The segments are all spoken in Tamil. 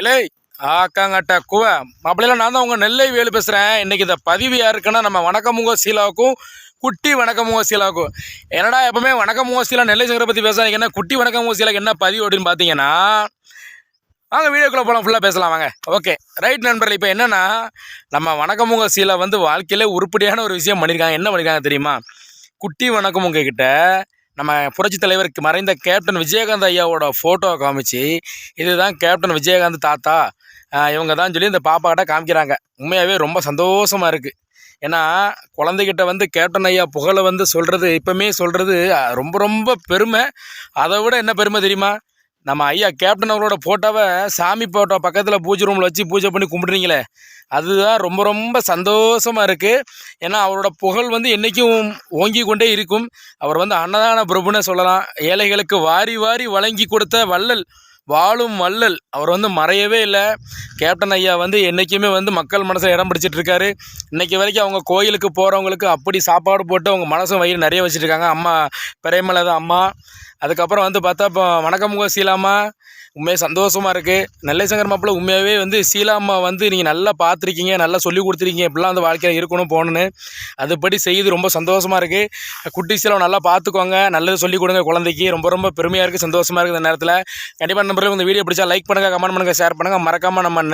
இல்லை ஆக்காங்கட்ட குவ. மாப்பிள்ளையில நான் தான் உங்கள் நெல்லை வேலு பேசுகிறேன் இன்றைக்கி இந்த பதிவு யாருக்குன்னா நம்ம வணக்கமுங்க சீலாவுக்கும் குட்டி வணக்கமுக சீலாவுக்கும். என்னடா எப்பவுமே வணக்கமுக சீலா நெல்லை சங்கரை பற்றி பேசுகிறாங்க என்ன குட்டி வணக்கமுங்க சீலாக்கு என்ன பதிவு அப்படின்னு பார்த்தீங்கன்னா வாங்க வீடியோக்குள்ளே போகலாம் ஃபுல்லாக பேசலாம் வாங்க. ஓகே. ரைட் நண்பர்கள் இப்போ என்னென்னா நம்ம வணக்கமுங்க சீலா வந்து வாழ்க்கையிலே உருப்படியான ஒரு விஷயம் பண்ணியிருக்காங்க என்ன பண்ணியிருக்காங்க தெரியுமா? குட்டி வணக்கமுங்க கிட்ட நம்ம புரட்சித் தலைவருக்கு மறைந்த கேப்டன் விஜயகாந்த் ஐயாவோட ஃபோட்டோ காமிச்சு இதுதான் கேப்டன் விஜயகாந்த் தாத்தா. இவங்க தான் சொல்லி இந்த பாப்பாக்கிட்ட காமிக்கிறாங்க. உண்மையாகவே ரொம்ப சந்தோஷமாக இருக்குது ஏன்னா குழந்தைகிட்ட வந்து கேப்டன் ஐயா புகழை வந்து சொல்கிறது இப்போமே சொல்கிறது ரொம்ப ரொம்ப பெருமை. அதை விட என்ன பெருமை தெரியுமா? நம்ம ஐயா கேப்டன் அவரோட ஃபோட்டோவை சாமி ஃபோட்டோ பக்கத்தில் பூஜை ரூமில் வச்சு பூஜை பண்ணி கும்பிட்றீங்களே. அதுதான் ரொம்ப ரொம்ப சந்தோஷமாக இருக்குது ஏன்னா அவரோட புகழ் வந்து என்றைக்கும் ஓங்கி கொண்டே இருக்கும். அவர் வந்து அன்னதான பிரபுன்னு சொல்லலாம். ஏழைகளுக்கு வாரி வாரி வழங்கி கொடுத்த வள்ளல் வாழும் வள்ளல் அவர் வந்து மறையவே இல்லை. கேப்டன் ஐயா வந்து என்றைக்குமே வந்து மக்கள் மனசில் இடம் பிடிச்சிட்டு இருக்காரு. இன்றைக்கி வரைக்கும் அவங்க கோயிலுக்கு போகிறவங்களுக்கு அப்படி சாப்பாடு போட்டு அவங்க மனசும் வயிறு நிறைய வச்சுருக்காங்க அம்மா பெரியமலை தான் அம்மா அதுக்கப்புறம் வந்து பார்த்தா இப்போ வணக்கமுக சீலாமா உண்மையாக சந்தோஷமாக இருக்குது நெல்லை சங்கர் மாப்பிள்ள உண்மையாகவே வந்து சீலாம்மா வந்து நீங்கள் நல்லா பார்த்துருக்கீங்க நல்லா சொல்லி கொடுத்துருக்கீங்க இப்படிலாம் வந்து வாழ்க்கையில் இருக்கணும் போகணுன்னு அதுபடி செய்து ரொம்ப சந்தோஷமாக இருக்குது குட்டி சீலம் நல்லா பார்த்துக்கோங்க. நல்லது சொல்லி கொடுங்க குழந்தைக்கு. ரொம்ப ரொம்ப பெருமையாக இருக்குது சந்தோஷமாக இருக்குது இந்த நேரத்தில். கண்டிப்பாக நம்பருக்கு இந்த வீடியோ பிடிச்சா லைக் பண்ணுங்கள் கமெண்ட் பண்ணுங்கள் ஷேர் பண்ணுங்கள் மறக்காமல் நம்ம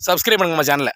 சப்ஸ்கிரைப் பண்ணுங்க நம்ம சேனலை